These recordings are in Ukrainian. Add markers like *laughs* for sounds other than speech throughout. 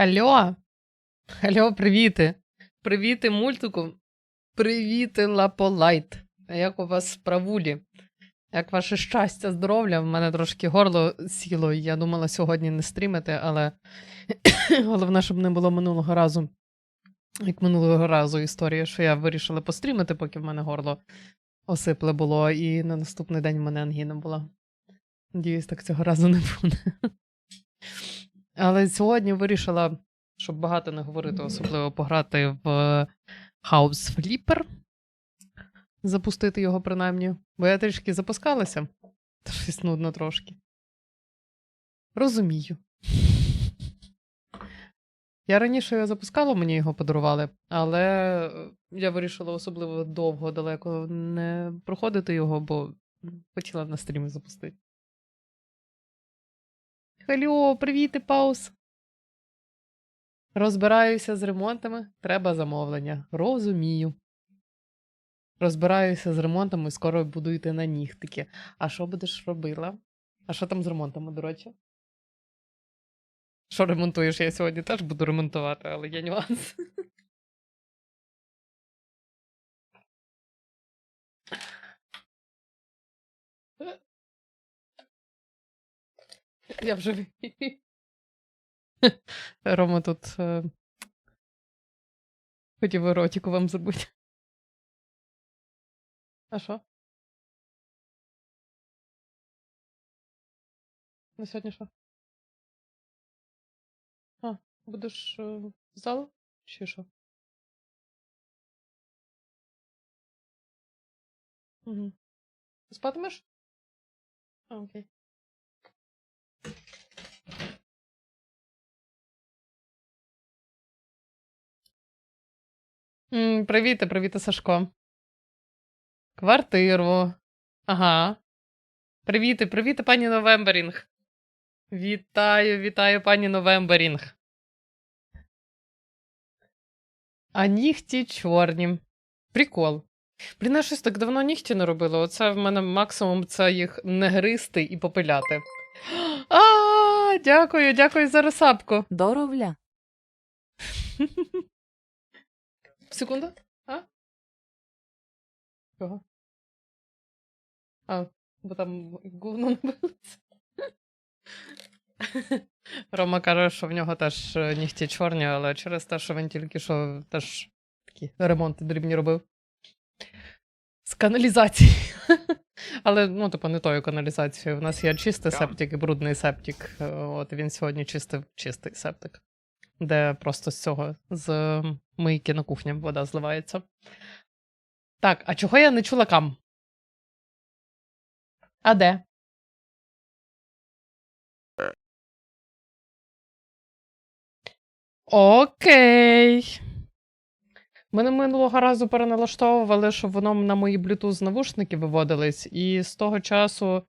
Хальо! Хальо, привіти! Привіти, мультику! Привіти, Лаполайт! Як у вас справулі? Як ваше щастя, здоров'я? В мене трошки горло сіло, я думала сьогодні не стрімити, але *coughs* головне, щоб не було минулого разу. Як минулого разу історія, що я вирішила пострімити, поки в мене горло осипле було, і на наступний день в мене ангіна була. Надіюсь, так цього разу не буде. Але сьогодні вирішила, щоб багато не говорити, особливо пограти в House Flipper. Запустити його принаймні. Бо я трішки запускалася. Щось нудно трошки. Розумію. Я раніше його запускала, мені його подарували, але е, я вирішила особливо довго далеко не проходити його, бо хотіла на стрімі запустити. Халю, привіт, паус. Розбираюся з ремонтами, треба замовлення. Розумію. Розбираюся з ремонтами, скоро буду йти на нігтики. А що будеш робила? А що там з ремонтами, до речі? Що ремонтуєш? Я сьогодні теж буду ремонтувати, але є нюанс. *laughs* Я вже. *laughs* Рома тут е... хотів еротику вам забути. А що? На сьогодні що? А, будеш е, в зал? Чи що? Угу. Спатимеш? А, окей. М, Привіт, привіт, Сашко. Квартиру. Ага. Привіти, привіти, пані Новемберінг. Вітаю, вітаю, пані Новемберінг. А нігті чорні. Прикол. Блін, я щось так давно нігті не робила. Оце в мене максимум це їх не гристи і попиляти. А, дякую, дякую за розсапку. Здоровля. *laughs* Секунду. А? Чого? А, бо там говно набилося. *laughs* Рома каже, що в нього теж е, нігті чорні, але через те, що він тільки що теж такі ремонти дрібні робив. Каналізації. *laughs* Але, ну, типу, не тою каналізацією. У нас є чистий септик і брудний септик. Е, От він сьогодні чистив чистий септик, де просто з цього, з мийки на кухні вода зливається. Так, а чого я не чула кам? А де? Окей. Мене минулого разу переналаштовували, щоб воно на мої Bluetooth навушники виводились, і з того часу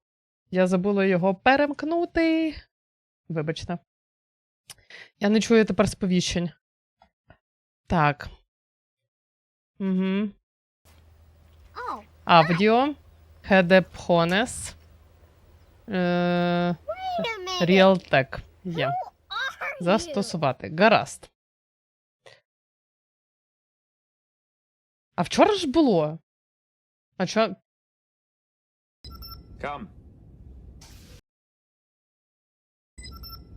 я забула його перемкнути. Вибачте. Я не чую тепер сповіщень. Так. Угу. Аудіо. Хедепхонес. Realtek. Є. Застосувати. Гаразд. А вчора ж було. А чо? Come.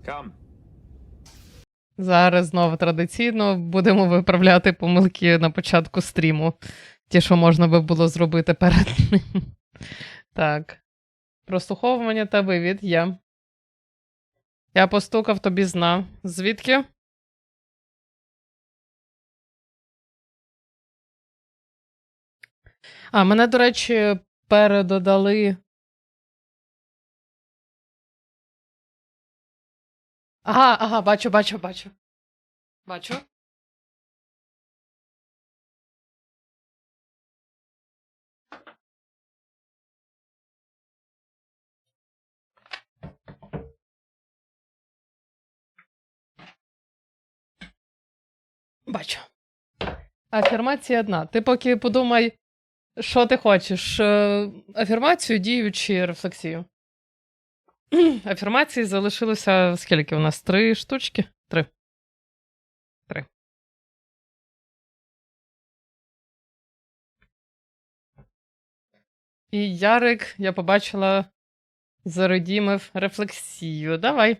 Come. Зараз знову традиційно будемо виправляти помилки на початку стріму. Ті, що можна би було зробити перед ним. Так. Прослуховування та вивід є. Я постукав тобі зна. Звідки? А, мене, до речі, передодали. Ага, ага, бачу, бачу, бачу. Бачу. Бачу. Афірмація одна. Ти поки подумай, що ти хочеш? Е, афірмацію, дію чи рефлексію? *clears throat* Афірмації залишилося скільки у нас? Три штучки? Три. Три. І Ярик, я побачила, зародімив рефлексію. Давай.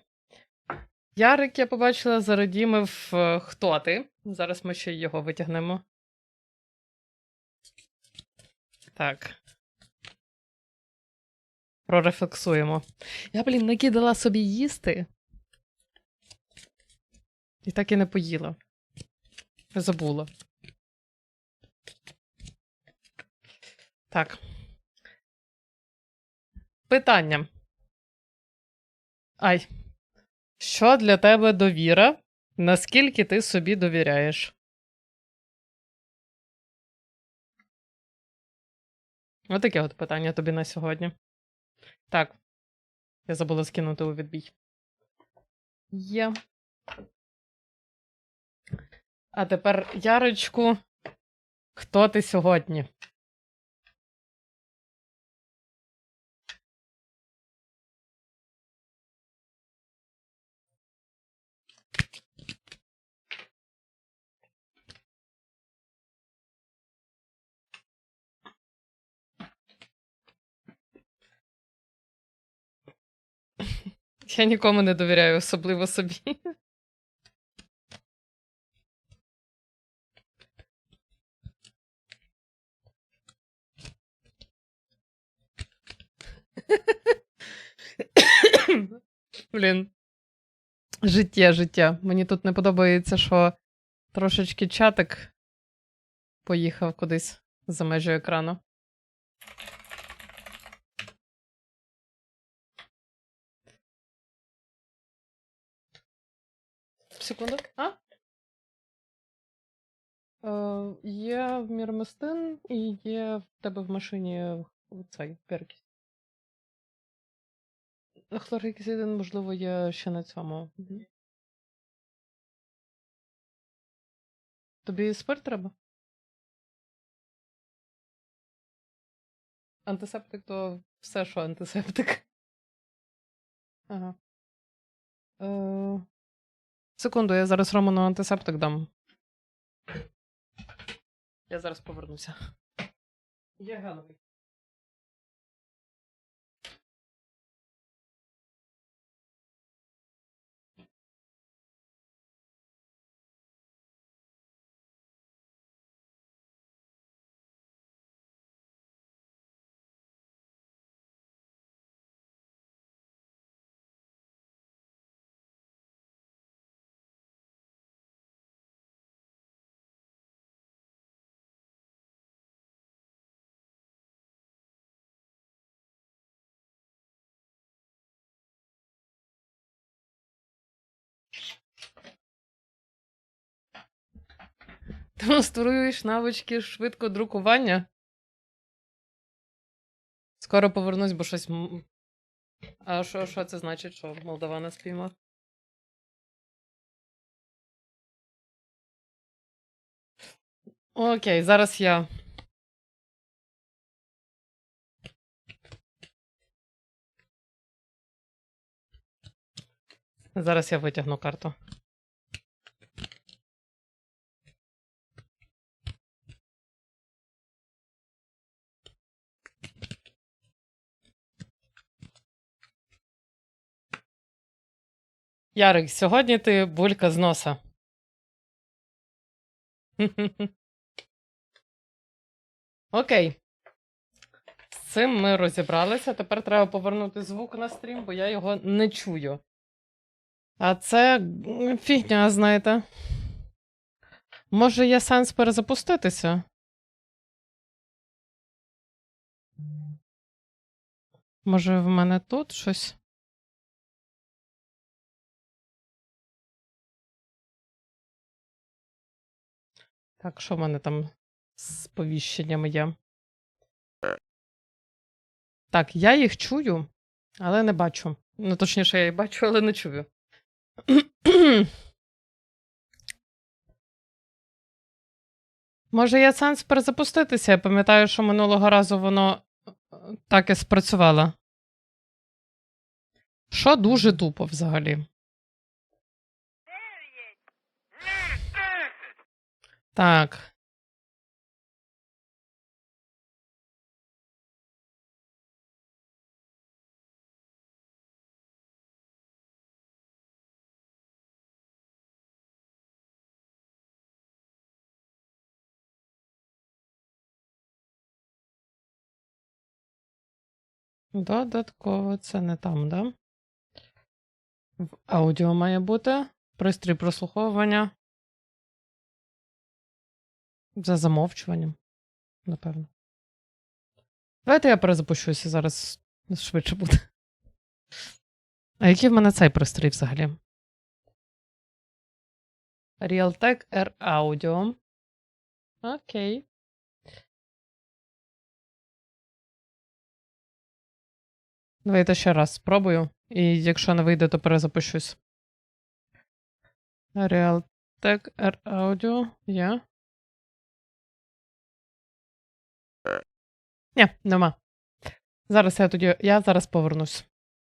Ярик, я побачила, зародімив е, хто ти. Зараз ми ще його витягнемо. Так. Прорефлексуємо. Я, блін, накидала собі їсти. І так і не поїла. Забула. Так. Питання. Ай. Що для тебе довіра? Наскільки ти собі довіряєш? Отаке от питання тобі на сьогодні. Так. Я забула скинути у відбій. Є. А тепер, Ярочку, хто ти сьогодні? Я нікому не довіряю, особливо собі. Блін. Життя, життя. Мені тут не подобається, що трошечки чатик поїхав кудись за межі екрану. Секунду. А? Е, є в Мірместин і є в тебе в машині цей перкіс. Хлоргексидин, можливо, є ще на цьому. Мгм. Тобі спирт треба? Антисептик то все, що антисептик. *laughs* Ага. Е, секунду, я зараз Роману антисептик дам. Я зараз повернуся. Я геловий. Демонструєш навички швидкодрукування? Скоро повернусь, бо щось. А що, що це значить, що Молдавана спіймав? Окей, зараз я. Зараз я витягну карту. Ярик, сьогодні ти булька з носа. *laughs* Окей. З цим ми розібралися. Тепер треба повернути звук на стрім, бо я його не чую. А це фігня, знаєте. Може, є сенс перезапуститися? Може, в мене тут щось? Так, що в мене там з сповіщеннями є? Так, я їх чую, але не бачу. Ну, точніше, я їх бачу, але не чую. Може, є сенс перезапуститися? Я пам'ятаю, що минулого разу воно е, так і спрацювало. Що дуже тупо взагалі? Так. Додатково це не там, да? В аудіо має бути пристрій прослуховування. За замовчуванням, напевно. Давайте я перезапущуся зараз швидше буде. А який в мене цей пристрій взагалі? Realtek R Audio. Окей. Давайте ще раз спробую. І якщо не вийде, то перезапущусь. Realtek R Audio. Є. Ні, нема. Зараз я тоді. Я зараз повернусь.